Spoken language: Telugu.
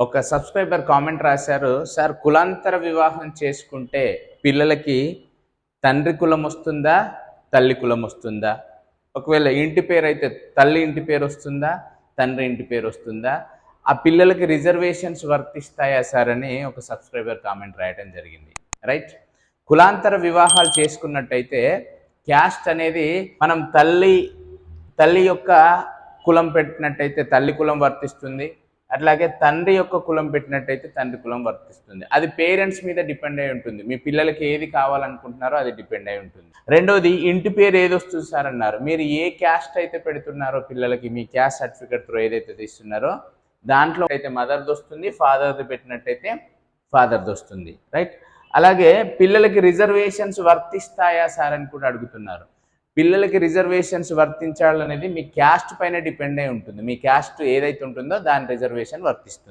ఒక సబ్స్క్రైబర్ కామెంట్ రాశారు సార్ కులాంతర వివాహం చేసుకుంటే పిల్లలకి తండ్రి కులం వస్తుందా తల్లి కులం వస్తుందా? ఒకవేళ ఇంటి పేరు అయితే తల్లి ఇంటి పేరు వస్తుందా తండ్రి ఇంటి పేరు వస్తుందా? ఆ పిల్లలకి రిజర్వేషన్స్ వర్తిస్తాయా సార్? అని ఒక సబ్స్క్రైబర్ కామెంట్ రాయడం జరిగింది. రైట్? కులాంతర వివాహాలు చేసుకున్నట్టయితే క్యాస్ట్ అనేది మనం తల్లి తల్లి యొక్క కులం పెట్టినట్టయితే తల్లి కులం వర్తిస్తుంది అట్లాగే తండ్రి యొక్క కులం పెట్టినట్టయితే తండ్రి కులం వర్తిస్తుంది. అది పేరెంట్స్ మీద డిపెండ్ అయి ఉంటుంది. మీ పిల్లలకి ఏది కావాలనుకుంటున్నారో అది డిపెండ్ అయి ఉంటుంది. రెండోది ఇంటి పేరు ఏది వస్తుంది సార్ అన్నారు మీరు ఏ క్యాస్ట్ అయితే పెడుతున్నారో పిల్లలకి మీ క్యాస్ట్ సర్టిఫికేట్ త్రో ఏదైతే తీస్తున్నారో దాంట్లో అయితే మదర్ది వస్తుంది ఫాదర్ది పెట్టినట్టయితే ఫాదర్ది వస్తుంది. రైట్? అలాగే పిల్లలకి రిజర్వేషన్స్ వర్తిస్తాయా సార్ అని కూడా అడుగుతున్నారు. పిల్లలకి రిజర్వేషన్స్ వర్తించాలనేది మీ క్యాస్ట్ పైన డిపెండ్ అయి ఉంటుంది. మీ క్యాస్ట్ ఏదైతే ఉంటుందో దాని రిజర్వేషన్ వర్తిస్తుంది.